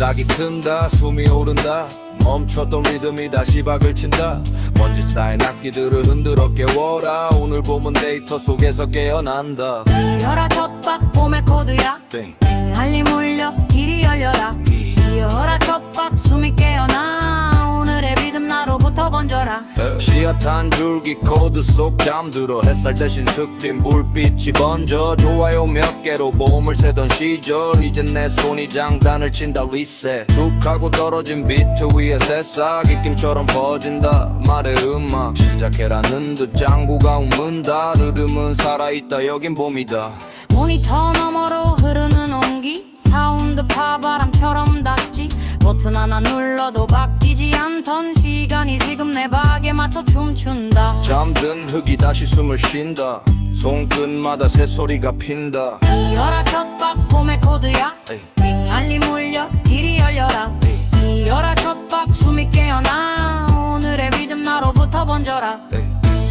싹이 튼다 숨이 오른다. 멈췄던 리듬이 다시 박을 친다. 먼지 쌓인 악기들을 흔들어 깨워라. 오늘 봄은 데이터 속에서 깨어난다. 열어 첫박 봄의 코드야. 땡 나로부터 번져라 시야탄 줄기 코드 속 잠들어. 햇살 대신 슥빈 불빛이 번져. 좋아요 몇 개로 봄을 새던 시절. 이젠 내 손이 장단을 친다 리셋. 툭 하고 떨어진 비트 위에 새싹. 입김처럼 퍼진다 말의 음악. 시작해라는 듯 짱구가 웃는다. 흐름은 살아있다 여긴 봄이다. 모니터 너머로 흐르는 온기. 사운드 파바람처럼 닿지 버튼 하나 눌러도 바뀌지 않던 시간이 지금 내 박에 맞춰 춤춘다. 잠든 흙이 다시 숨을 쉰다. 손끝마다 새소리가 핀다. 열어 첫박 봄의 코드야. 빙알리 몰려 길이 열려라. 열어 첫박 숨이 깨어나. 오늘의 리듬 나로부터 번져라.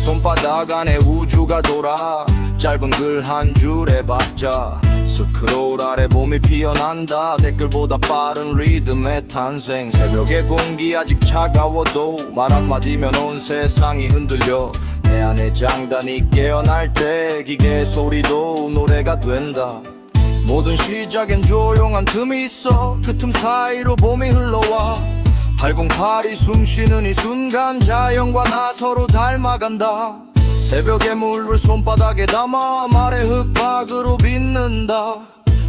손바닥 안에 우주가 돌아. 짧은 글 한 줄에 박자 스크롤 아래 봄이 피어난다. 댓글보다 빠른 리듬의 탄생. 새벽의 공기 아직 차가워도 말 한마디면 온 세상이 흔들려. 내 안의 장단이 깨어날 때 기계 소리도 노래가 된다. 모든 시작엔 조용한 틈이 있어. 그 틈 사이로 봄이 흘러와. 808이 숨쉬는 이 순간 자연과 나 서로 닮아간다 새벽의 물을 손바닥에 담아 말의 흙박으로 빚는다.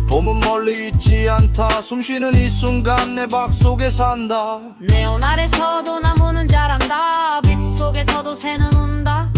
봄은 멀리 있지 않다. 숨쉬는 이 순간 내 박 속에 산다. 네온 아래서도 나무는 자란다. 빛 속에서도 새는 운다.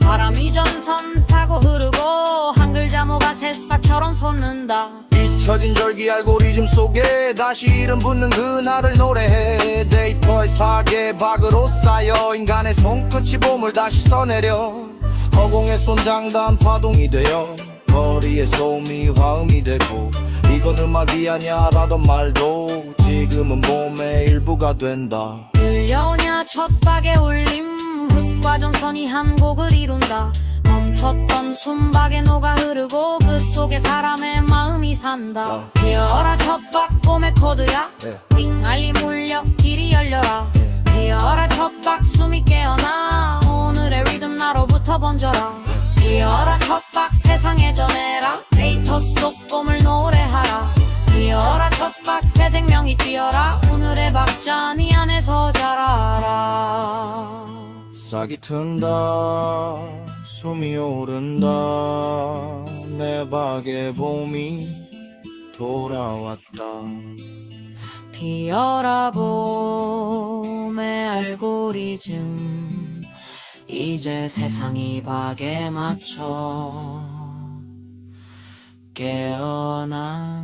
바람이 전선 타고 흐르고 한 글 자모가 새싹처럼 솟는다. 잊혀진 절기 알고리즘 속에 다시 이름 붙는 그날을 노래해. 데이터의 사계 박으로 쌓여. 인간의 손끝이 봄을 다시 써내려 허공의 손장단 파동이 되어 거리의 소음이 화음이 되고 이건 음악이 아니야라던 말도 지금은 봄의 일부가 된다. 들려오냐 첫박의 울림 흙과 전선이 한 곡을 이룬다. 멈췄던 숨박에 녹아 흐르고 그 속에 사람의 마음이 산다. 피어라 첫박 나로부터 번져라. 피어라 첫박 세상에 전해라. 데이터 속 봄을 노래하라. 피어라 첫박 새 생명이 뛰어라. 오늘의 박자 네 안에서 자라라. 싹이 튼다 숨이 오른다. 내 박에 봄이 돌아왔다. 피어라 봄의 알고리즘 이제 세상이 박에 맞춰 깨어난다